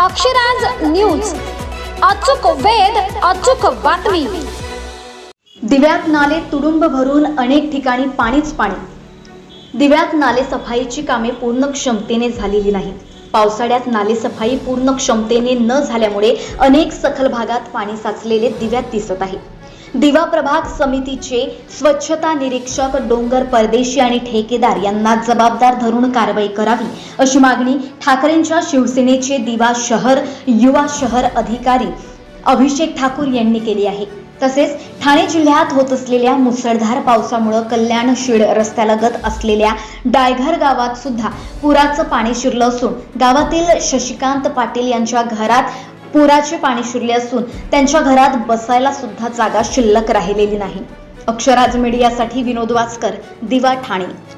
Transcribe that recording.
Akshraj news. अचूक वेद अचूक बातमी. दिव्यात नाले तुडुंब भरून अनेक ठिकाणी पाणीच पाणी. दिव्यात नाले सफाईची कामे पूर्ण क्षमतेने झालेली नाहीत. पावसाळ्यात नाले सफाई पूर्ण क्षमतेने न झाल्यामुळे अनेक सखल भागात पाणी साचलेले दिव्यात दिसत आहे. दिवा प्रभाग समितीचे स्वच्छता निरीक्षक डोंगर परदेशी आणि ठेकेदार यांना जबाबदार धरून कारवाई करावी अशी मागणी ठाकरेंच्या शिवसेनेचे दिवा शहर युवा शहर अधिकारी अभिषेक ठाकूर यांनी केली आहे. तसेच ठाणे जिल्ह्यात होत असलेल्या मुसळधार पावसामुळे कल्याण शिड रस्त्यालगत असलेल्या डायघर गावात सुद्धा पुराचं पाणी शिरलं असून गावातील शशिकांत पाटील यांच्या घरात पुराचे पाणी शिरले असून त्यांच्या घरात बसायला सुद्धा जागा शिल्लक राहिलेली नाही. अक्षराज मीडियासाठी विनोद वासकर दिवा ठाणे.